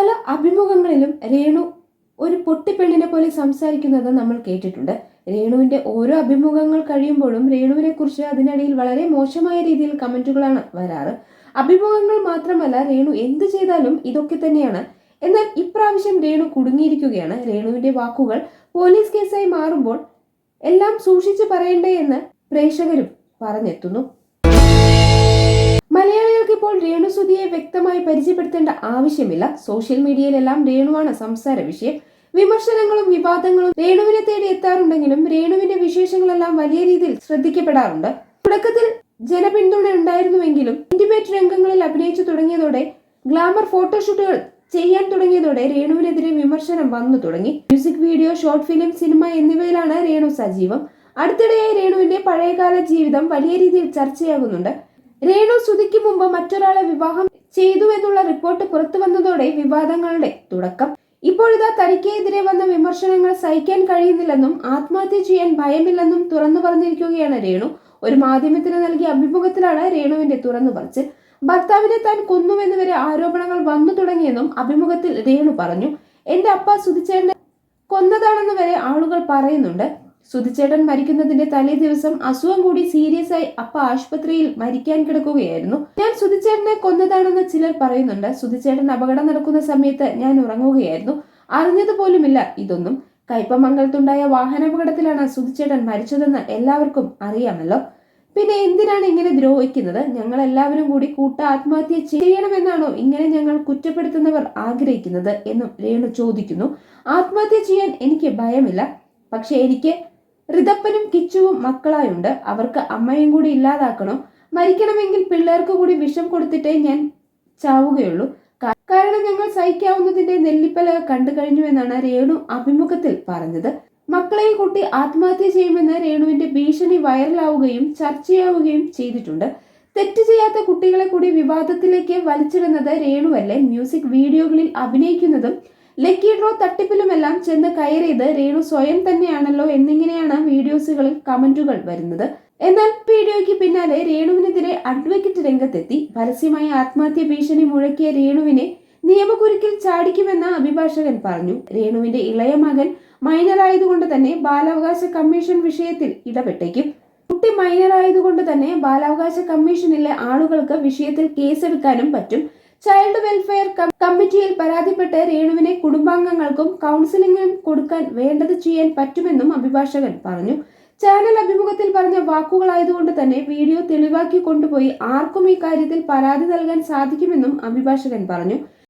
പല അഭിമുഖങ്ങളിലും രേണു ഒരു പൊട്ടിപ്പെണ്ണിനെ പോലെ സംസാരിക്കുന്നത് നമ്മൾ കേട്ടിട്ടുണ്ട്. രേണുവിന്റെ ഓരോ അഭിമുഖങ്ങൾ കഴിയുമ്പോഴും രേണുവിനെ കുറിച്ച് അതിനിടയിൽ വളരെ മോശമായ രീതിയിൽ കമന്റുകളാണ് വരാറ്. അഭിമുഖങ്ങൾ മാത്രമല്ല രേണു എന്ത് ചെയ്താലും ഇതൊക്കെ തന്നെയാണ്. എന്നാൽ ഇപ്രാവശ്യം രേണു കുടുങ്ങിയിരിക്കുകയാണ്. രേണുവിന്റെ വാക്കുകൾ പോലീസ് കേസായി മാറുമ്പോൾ എല്ലാം സൂക്ഷിച്ചു പറയണ്ടേ എന്ന് പ്രേക്ഷകരും പറഞ്ഞെത്തുന്നു. മലയാളികൾക്ക് ഇപ്പോൾ രേണുസുതിയെ വ്യക്തമായി പരിചയപ്പെടുത്തേണ്ട ആവശ്യമില്ല. സോഷ്യൽ മീഡിയയിലെല്ലാം രേണുവാണ് സംസാര വിഷയം. വിമർശനങ്ങളും വിവാദങ്ങളും രേണുവിനെ തേടി എത്താറുണ്ടെങ്കിലും രേണുവിന്റെ വിശേഷങ്ങളെല്ലാം വലിയ രീതിയിൽ ശ്രദ്ധിക്കപ്പെടാറുണ്ട്. തുടക്കത്തിൽ ജനപിന്തുണ ഉണ്ടായിരുന്നുവെങ്കിലും ഇന്റിമേറ്റ് രംഗങ്ങളിൽ അഭിനയിച്ചു തുടങ്ങിയതോടെ ഗ്ലാമർ ഫോട്ടോഷൂട്ടുകൾ ചെയ്യാൻ തുടങ്ങിയതോടെ രേണുവിനെതിരെ വിമർശനം വന്നു തുടങ്ങി. Music video short film cinema എന്നിവയിലാണ് രേണു സജീവം. അടുത്തിടെയായി രേണുവിന്റെ പഴയകാല ജീവിതം വലിയ രീതിയിൽ ചർച്ചയാകുന്നുണ്ട്. രേണു സുധിക്ക് മുമ്പ് മറ്റൊരാളെ വിവാഹം ചെയ്തു എന്നുള്ള റിപ്പോർട്ട് പുറത്തു വന്നതോടെ വിവാദങ്ങളുടെ തുടക്കം. ഇപ്പോഴിതാ തനിക്കെതിരെ വന്ന വിമർശനങ്ങൾ സഹിക്കാൻ കഴിയുന്നില്ലെന്നും ആത്മഹത്യ ചെയ്യാൻ ഭയമില്ലെന്നും തുറന്നു പറഞ്ഞിരിക്കുകയാണ് രേണു. ഒരു മാധ്യമത്തിന് നൽകിയ അഭിമുഖത്തിലാണ് രേണുവിന്റെ തുറന്നു പറച്ചിൽ. ഭർത്താവിനെ താൻ കൊന്നുവെന്ന് വരെ ആരോപണങ്ങൾ വന്നു തുടങ്ങിയെന്നും അഭിമുഖത്തിൽ രേണു പറഞ്ഞു. എന്റെ അപ്പ സുധിച്ചേട്ടനെ കൊന്നതാണെന്ന് വരെ ആളുകൾ പറയുന്നുണ്ട്. സുധിച്ചേട്ടൻ മരിക്കുന്നതിന്റെ തലേ ദിവസം അസുഖം കൂടി സീരിയസ് ആയി അപ്പ ആശുപത്രിയിൽ മരിക്കാൻ കിടക്കുകയായിരുന്നു. ഞാൻ സുധിച്ചേട്ടനെ കൊന്നതാണെന്ന് ചിലർ പറയുന്നുണ്ട്. സുധിച്ചേട്ടൻ അപകടം നടക്കുന്ന സമയത്ത് ഞാൻ ഉറങ്ങുകയായിരുന്നു. അറിഞ്ഞത് പോലുമില്ല ഇതൊന്നും. കയ്പമംഗലത്തുണ്ടായ വാഹനാപകടത്തിലാണ് സുധിച്ചേട്ടൻ മരിച്ചതെന്ന് എല്ലാവർക്കും അറിയാമല്ലോ. പിന്നെ എന്തിനാണ് ഇങ്ങനെ ദ്രോഹിക്കുന്നത്? ഞങ്ങൾ എല്ലാവരും കൂടി കൂട്ട ആത്മഹത്യ ചെയ്യണമെന്നാണോ ഇങ്ങനെ ഞങ്ങൾ കുറ്റപ്പെടുത്തുന്നവർ ആഗ്രഹിക്കുന്നത് എന്നും രേണു ചോദിക്കുന്നു. ആത്മഹത്യ ചെയ്യാൻ എനിക്ക് ഭയമില്ല. പക്ഷെ എനിക്ക് ഋതപ്പനും കിച്ചുവും മക്കളായുണ്ട്. അവർക്ക് അമ്മയും കൂടി ഇല്ലാതാക്കണം. മരിക്കണമെങ്കിൽ പിള്ളേർക്ക് കൂടി വിഷം കൊടുത്തിട്ടേ ഞാൻ ചാവുകയുള്ളൂ. കാരണം ഞങ്ങൾ സഹിക്കാവുന്നതിന്റെ നെല്ലിപ്പല കണ്ടു കഴിഞ്ഞു എന്നാണ് രേണു അഭിമുഖത്തിൽ പറഞ്ഞത്. മക്കളെയും കൂട്ടി ആത്മഹത്യ ചെയ്യുമെന്ന് രേണുവിന്റെ ഭീഷണി വൈറലാവുകയും ചർച്ചയാവുകയും ചെയ്തിട്ടുണ്ട്. തെറ്റ് ചെയ്യാത്ത കുട്ടികളെ കൂടി വിവാദത്തിലേക്ക് വലിച്ചിടുന്നത് രേണുവല്ലേ? മ്യൂസിക് വീഡിയോകളിൽ അഭിനയിക്കുന്നതും ലക്കി ഡ്രോ തട്ടിപ്പിലുമെല്ലാം ചെന്ന് കയറിയത് രേണു സ്വയം തന്നെയാണല്ലോ എന്നിങ്ങനെയാണ് വീഡിയോസുകളിൽ കമന്റുകൾ വരുന്നത്. എന്നാൽ വീഡിയോയ്ക്ക് പിന്നാലെ രേണുവിനെതിരെ അഡ്വക്കേറ്റ് രംഗത്തെത്തി. പരസ്യമായ ആത്മഹത്യ ഭീഷണി മുഴക്കിയ രേണുവിനെ നിയമകുരുക്കിൽ ചാടിക്കുമെന്ന് അഭിഭാഷകൻ പറഞ്ഞു. രേണുവിന്റെ ഇളയ മകൻ മൈനറായതുകൊണ്ട് തന്നെ ബാലാവകാശ കമ്മീഷൻ വിഷയത്തിൽ ഇടപെട്ടേക്കും. കുട്ടി മൈനറായതുകൊണ്ട് തന്നെ ബാലാവകാശ കമ്മീഷനിലെ ആളുകൾക്ക് വിഷയത്തിൽ കേസെടുക്കാനും പറ്റും. ചൈൽഡ് വെൽഫെയർ കമ്മിറ്റിയിൽ പരാതിപ്പെട്ട് രേണുവിനെ കുടുംബാംഗങ്ങൾക്കും കൗൺസിലിംഗും കൊടുക്കാൻ വേണ്ടത് ചെയ്യാൻ പറ്റുമെന്നും അഭിഭാഷകൻ പറഞ്ഞു. ചാനൽ അഭിമുഖത്തിൽ പറഞ്ഞ വാക്കുകളായതുകൊണ്ട് തന്നെ വീഡിയോ തെളിവാക്കി കൊണ്ടുപോയി ആർക്കും ഈ കാര്യത്തിൽ പരാതി നൽകാൻ സാധിക്കുമെന്നും അഭിഭാഷകൻ പറഞ്ഞു.